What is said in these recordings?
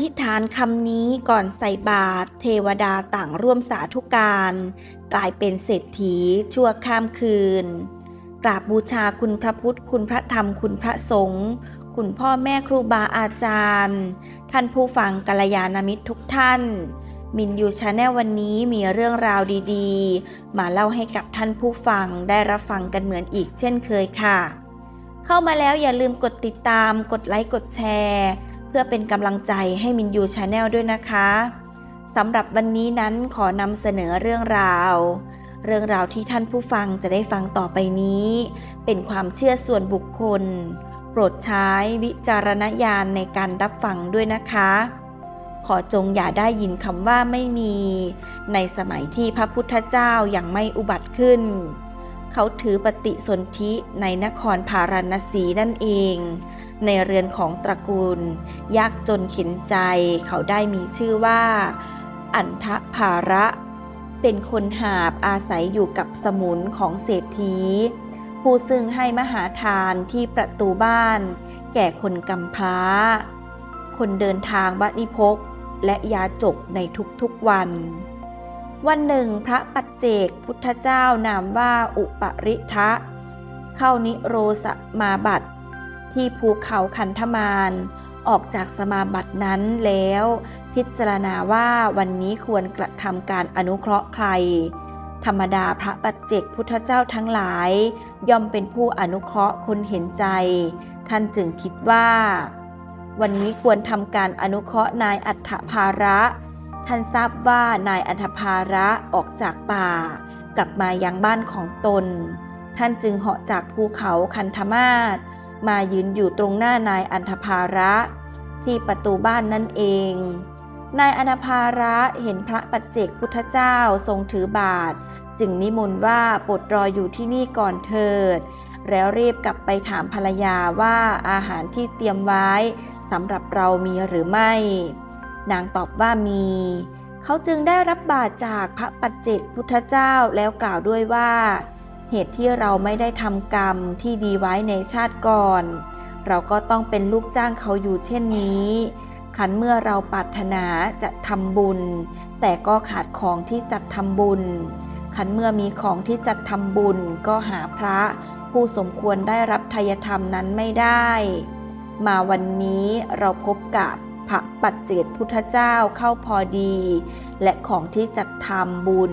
ธิษฐานคำนี้ก่อนใส่บาตรเทวดาต่างร่วมสาธุการ กลายเป็นเศรษฐีชั่วข้ามคืน กราบบูชาคุณพระพุทธ คุณพระธรรมคุณพระสงฆ์คุณพ่อแม่ครูบาอาจารย์ ท่านผู้ฟังกัลยาณมิตรทุกท่าน มินยูชาแนลวันนี้มีเรื่องราวดีๆ มาเล่าให้กับท่านผู้ฟังได้รับฟังกันเหมือนอีกเช่นเคยค่ะ เข้ามาแล้วอย่าลืมกดติดตามกดไลค์กดแชร์ พื่อเป็นกำลังใจให้มินยูชาแนลด้วยนะคะสำหรับวันนี้นั้นขอนำเสนอเรื่องราว เรื่องราวที่ท่านผู้ฟังจะได้ฟังต่อไปนี้ เป็นความเชื่อส่วนบุคคล โปรดใช้วิจารณญาณในการรับฟังด้วยนะคะ ขอจงอย่าได้ยินคำว่าไม่มี ในสมัยที่พระพุทธเจ้ายัางไม่อุบัติขึ้น เขาถือปฏิสนธิในนครพาราณสีนั่นเอง ในเรือนของตระกูล ยากจนเข็นใจเขาได้มีชื่อว่า อันทภาระ เป็นคนหาบอาศัยอยู่กับสมุนของเศรษฐี ผู้ซึ่งให้มหาทานที่ประตูบ้าน แก่คนกำพร้า คนเดินทางบันิพกและยาจกในทุกๆวัน วันหนึ่งพระปัจเจกพุทธเจ้านามว่าอุปริทะ เข้านิโรสมาบัติ ที่ภูเขาคันธมาน ออกจากสมาบัตินั้นแล้ว พิจารณาว่าวันนี้ควรกระทำการอนุเคราะห์ใคร ธรรมดาพระปัจเจกพุทธเจ้าทั้งหลาย ย่อมเป็นผู้อนุเคราะห์คนเห็นใจ ท่านจึงคิดว่า วันนี้ควรทำการอนุเคราะห์นายอัฏฐภาระ ท่านทราบว่านายอัฏฐภาระออกจากป่า กลับมายังบ้านของตน ท่านจึงเหาะจากภูเขาคันธมาศ มายืนอยู่ตรงหน้านายอัฏฐภาระ ที่ประตูบ้านนั่นเอง นายอนภาระเห็นพระปัจเจกพุทธเจ้าทรงถือบาท จึงนิมนต์ว่าโปรดรออยู่ที่นี่ก่อนเถิด แล้วรีบกลับไปถามภรรยาว่าอาหารที่เตรียมไว้สำหรับเรามีหรือไม่ นางตอบว่ามีเขาจึงได้รับบาตรจากพระปัจเจกพุทธเจ้าแล้วกล่าวด้วยว่า เหตุที่เราไม่ได้ทำกรรมที่ดีไว้ในชาติก่อน เราก็ต้องเป็นลูกจ้างเขาอยู่เช่นนี้ครั้นเมื่อเราปรารถนาจะทำบุญ แต่ก็ขาดของที่จัดทำบุญครั้นเมื่อมีของที่จัดทำบุญก็หาพระผู้สมควรได้รับทายธรรมนั้นไม่ได้ มาวันนี้เราพบกับพระปัจเจกพุทธเจ้าเข้าพอดี และของที่จัดทำบุญ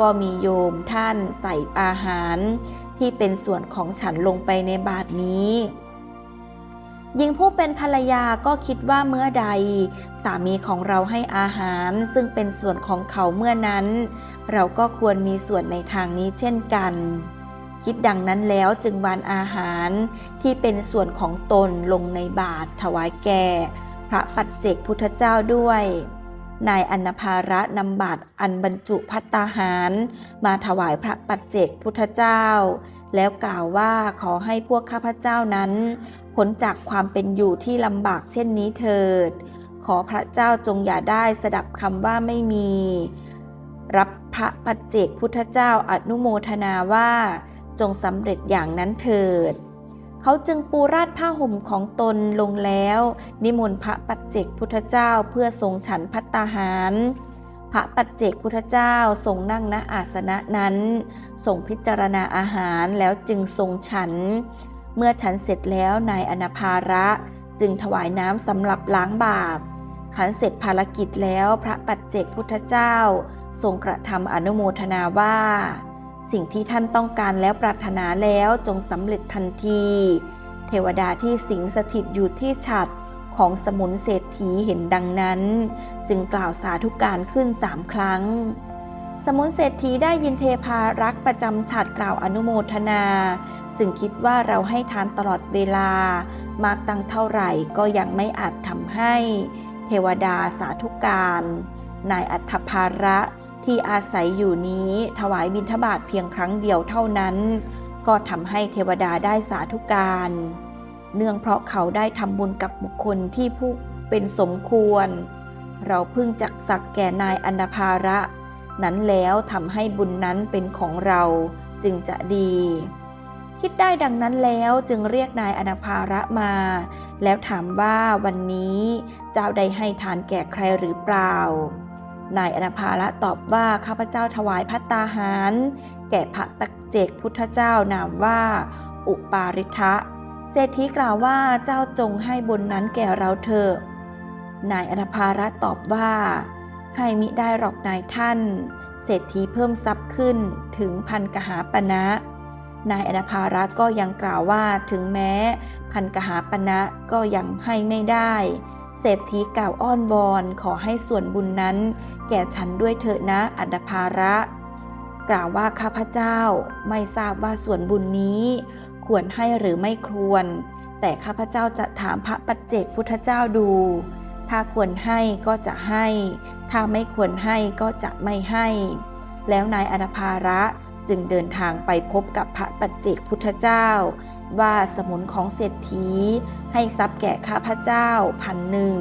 ก็มีโยมท่านใส่อาหาร ที่เป็นส่วนของฉันลงไปในบาทนี้หญิงผู้เป็นภรรยาก็คิดว่าเมื่อใด สามีของเราให้อาหารซึ่งเป็นส่วนของเขาเมื่อนั้น เราก็ควรมีส่วนในทางนี้เช่นกัน คิดดังนั้นแล้วจึงวานอาหารที่เป็นส่วนของตนลงในบาตรถวายแก่ พระปัจเจกพุทธเจ้าด้วย นายอนภาระนำบาตรอันบรรจุพัตตาหาร มาถวายพระปัจเจกพุทธเจ้า แล้วกล่าวว่าขอให้พวกข้าพเจ้านั้นพ้นจากความเป็นอยู่ที่ลำบากเช่นนี้เถิด ขอพระเจ้าจงอย่าได้สดับคำว่าไม่มี รับพระปัจเจกพุทธเจ้าอนุโมทนาว่าจงสำเร็จอย่างนั้นเถิด เขาจึงปูราดผ้าห่มของตนลงแล้ว นิมนต์พระปัจเจกพุทธเจ้าเพื่อทรงฉันพัตตาหาร พระปัจเจกพุทธเจ้าทรงนั่งณอาสนะนั้นทรงพิจารณาอาหารแล้วจึงทรงฉัน เมื่อฉันเสร็จแล้วนายอนาภาระจึงถวายน้ำสำหรับล้างบาตรขันเสร็จภารกิจแล้วพระปัจเจกพุทธเจ้า ทรงกระทำอนุโมทนาว่า สิ่งที่ท่านต้องการแล้วปรารถนาแล้วจงสำเร็จทันที เทวดาที่สิงสถิตอยู่ที่ฉัดของสมุนเศรษฐีเห็นดังนั้น จึงกล่าวสาธุการขึ้นสามครั้ง สมุนเศรษฐีได้ยินเทพารักษ์ประจำฉัดกล่าวอนุโมทนา จึงคิดว่าเราให้ทานตลอดเวลามากตั้งเท่าไหร่ก็ยังไม่อาจทำให้ เทวดาสาธุการ นายอัฏฐภาระ ที่อาศัยอยู่นี้ถวายบิณฑบาตเพียงครั้งเดียวเท่านั้น ก็ทำให้เทวดาได้สาธุการ เนื่องเพราะเขาได้ทำบุญกับบุคคลที่ผู้เป็นสมควร เราพิ่งจักสักแก่นายอนภาระ นั้นแล้วทำให้บุญนั้นเป็นของเราจึงจะดี คิดได้ดังนั้นแล้วจึงเรียกนายอนภาระมา แล้วถามว่าวันนี้เจ้าได้ให้ทานแก่ใครหรือเปล่า นายอนาภาระตอบว่าข้าพเจ้าถวายพัตตาหาร แก่พระปัจเจกพุทธเจ้านามว่า อุปาริทะเศรษฐีกล่าวว่าเจ้าจงให้บุญนั้นแก่เราเถอะนายอนาภาระตอบว่า ให้มิได้หรอกนายท่าน เศรษฐีเพิ่มทรัพย์ขึ้นถึงพันกหาปณะนายอนาภาระก็ยังกล่าวว่าถึงแม้พันกหาปณะก็ยังให้ไม่ได้ เศรษฐีกล่าวอ้อนวอนขอให้ส่วนบุญนั้น แก่ฉันด้วยเถิดนะอนาภาระ กล่าวว่าข้าพเจ้าไม่ทราบว่าส่วนบุญนี้ ควรให้หรือไม่ควร แต่ข้าพเจ้าจะถามพระปัจเจกพุทธเจ้าดู ถ้าควรให้ก็จะให้ ถ้าไม่ควรให้ก็จะไม่ให้ แล้วนายอนาภาระจึงเดินทางไปพบกับพระปัจเจกพุทธเจ้า ว่าสมุนของเศรษฐี ให้ทรัพย์แก่ข้าพเจ้าพันหนึ่ง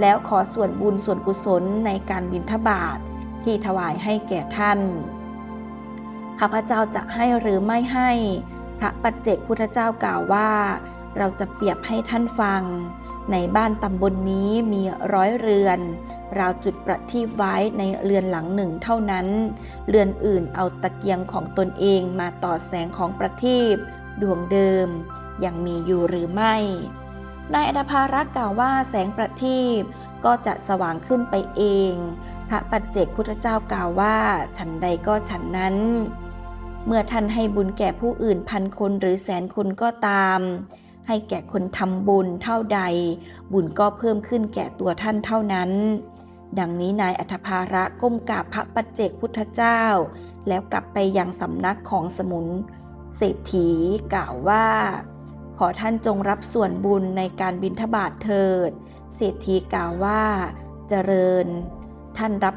แล้วขอส่วนบุญส่วนกุศลในการบิณฑบาตทที่ถวายให้แก่ท่าน ข้าพเจ้าจะให้หรือไม่ให้ พระปัจเจกพุทธเจ้ากล่าวว่า เราจะเปรียบให้ท่านฟัง ในบ้านตำบลนนี้มีร้อยเรือน เราจุดประทีปไว้ในเรือนหลังหนึ่งเท่านั้น เรือนอื่นเอาตะเกียงของตนเองมาต่อแสงของประทีป ดวงเดิม ยังมีอยู่หรือไม่ นายอนภารักษ์กล่าวว่าแสงประทีปก็จะสว่างขึ้นไปเอง พระปัจเจกพุทธเจ้ากล่าวว่า ฉันใดก็ฉันนั้น เมื่อท่านให้บุญแก่ผู้อื่นพันคนหรือแสนคนก็ตาม ให้แก่คนทำบุญเท่าใด บุญก็เพิ่มขึ้นแก่ตัวท่านเท่านั้น ดังนี้นายอัฐภาระก้มกราบพระปัจเจกพุทธเจ้า แล้วกลับไปยังสำนักของสมุน เศรษฐีกล่าวว่า ขอท่านจงรับส่วนบุญในการบิณฑบาตเถิด เศรษฐีกล่าวว่า เจริญ ท่านรับ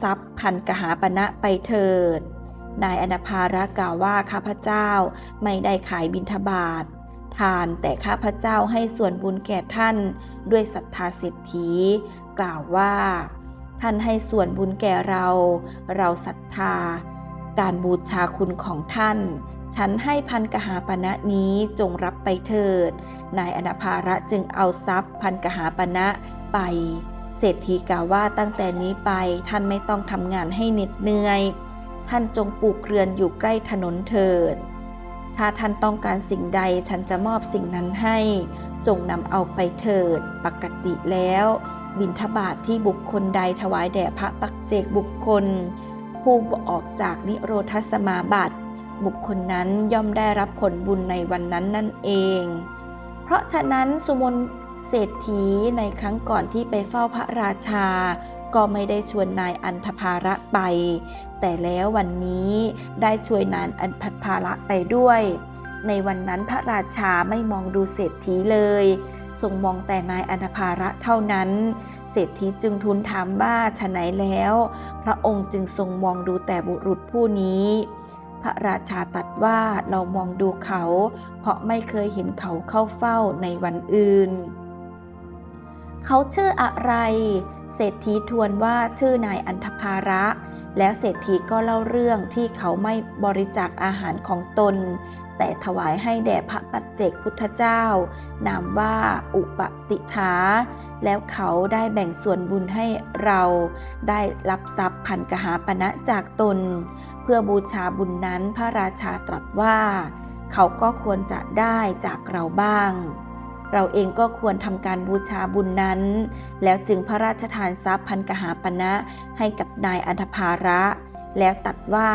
ทรัพย์พันกหาปณะไปเถิด นายอนาภาระกล่าวว่าข้าพเจ้าไม่ได้ขายบิณฑบาตทานแต่ข้าพเจ้าให้ส่วนบุญแก่ท่านด้วยศรัทธาเศรษฐีกล่าวว่า ท่านให้ส่วนบุญแก่เรา เราศรัทธา การบูชาคุณของท่าน ฉันให้พันกหาปณะนี้จงรับไปเถิด นายอนาภาระจึงเอาทรัพย์ พันกหาปณะไปเศรษฐีกล่าวว่าตั้งแต่นี้ไปท่านไม่ต้องทำงานให้เหน็ดเหนื่อย ท่านจงปลูกเรือนอยู่ใกล้ถนนเถิด ถ้าท่านต้องการสิ่งใดฉันจะมอบสิ่งนั้นให้ จงนำเอาไปเถิด ปกติแล้ว บิณฑบาตทที่บุคคลใดถวายแด่พระปัจเจกบุคคล ผู้ออกจากนิโรธสมาบัติ บุคคลนั้นย่อมได้รับผลบุญในวันนั้นนั่นเอง เพราะฉะนั้นสุมนเศรษฐีในครั้งก่อนที่ไปเฝ้าพระราชา ก็ไม่ได้ชวนนายอันธภาระไป แต่แล้ววันนี้ได้ช่วยนายอันธภาระไปด้วย ในวันนั้นพระราชาไม่มองดูเศรษฐีเลยทรงมองแต่นายอันธภาระเท่านั้น เศรษฐีจึงทูลถามว่าฉะไหนแล้ว พระองค์จึงทรงมองดูแต่บุรุษผู้นี้ พระราชาตรัสว่าเรามองดูเขา เพราะไม่เคยเห็นเขาเข้าเฝ้าในวันอื่น เขาชื่ออะไร เศรษฐีทวนว่าชื่อนายอันธภาระแล้วเศรษฐีก็เล่าเรื่องที่เขาไม่บริจาคอาหารของตน แต่ถวายให้แด่พระปัจเจกพุทธเจ้า นามว่าอุปติฐาแล้วเขาได้แบ่งส่วนบุญให้เราได้รับทรัพย์พันกหาปณะจากตน เพื่อบูชาบุญนั้นพระราชาตรัสว่า เขาก็ควรจะได้จากเราบ้าง เราเองก็ควรทำการบูชาบุญนั้น แล้วจึงพระราชทานทรัพย์พันกหาปณะให้กับนายอันธภาระ แล้วตัดว่า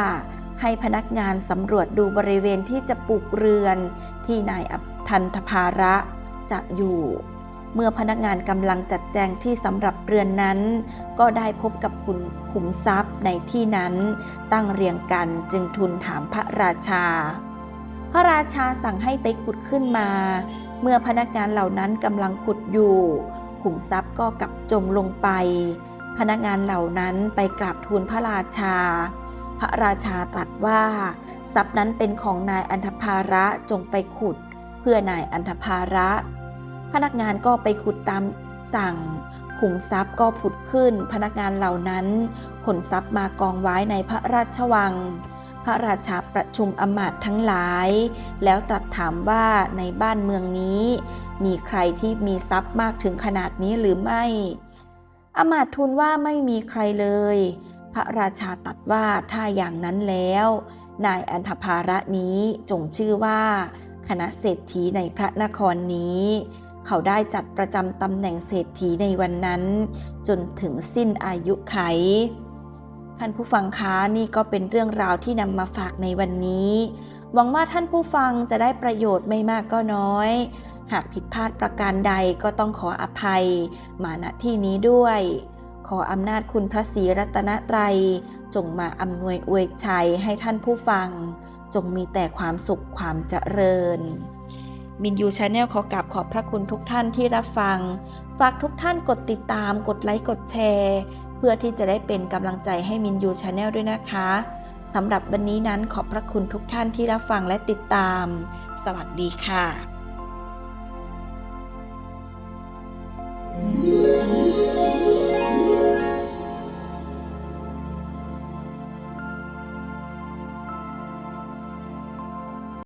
ให้พนักงานสำรวจดูบริเวณที่จะปลูกเรือน ที่นายอันธภาระจะอยู่ เมื่อพนักงานกำลังจัดแจงที่สำหรับเรือนนั้น ก็ได้พบกับขุนขุมทรัพย์ในที่นั้น ตั้งเรียงกันจึงทูลถามพระราชา พระราชาสั่งให้ไปขุดขึ้นมา เมื่อพนักงานเหล่านั้นกำลังขุดอยู่ขุมทรัพย์ก็กลับจมลงไป พนักงานเหล่านั้นไปกราบทูลพระราชา ระราชาตรัสว่า ทรัพย์นั้นเป็นของนายอันธภาระจงไปขุด เพื่อนายอันธภาระ พนักงานก็ไปขุดตามสั่งขุมทรัพย์ก็ผุดขึ้น พนักงานเหล่านั้นขนทรัพย์มากองไว้ในพระราชวัง พระราชาประชุมอำมาตย์ทั้งหลาย แล้วตรัสถามว่าในบ้านเมืองนี้ มีใครที่มีทรัพย์มากถึงขนาดนี้หรือไม่อำมาตย์ทูลว่าไม่มีใครเลย พระราชาตรัสว่าถ้าอย่างนั้นแล้ว นายอันธภาระนี้จงชื่อว่า คณะเศรษฐีในพระนครนี้ เขาได้จัดประจำตำแหน่งเศรษฐีในวันนั้น จนถึงสิ้นอายุไขท่านผู้ฟังคะนี่ก็เป็นเรื่องราวที่นำมาฝากในวันนี้ หวังว่าท่านผู้ฟังจะได้ประโยชน์ไม่มากก็น้อย หากผิดพลาดประการใดก็ต้องขออภัย มาณที่นี้ด้วย ออำนาจคุณพระศรีรัตนตรัย จงมาอำนวยอวยชัยให้ท่านผู้ฟัง จงมีแต่ความสุขความเจริญมินยูชาแนลขอกราบขอบพระคุณทุกท่านที่รับฟัง ฝากทุกท่านกดติดตาม กดไลค์กดแชร์ เพื่อที่จะได้เป็นกำลังใจให้มินยูชาแนลด้วยนะคะสำหรับวันนี้นั้นขอบพระคุณทุกท่านที่รับฟังและติดตาม สวัสดีค่ะ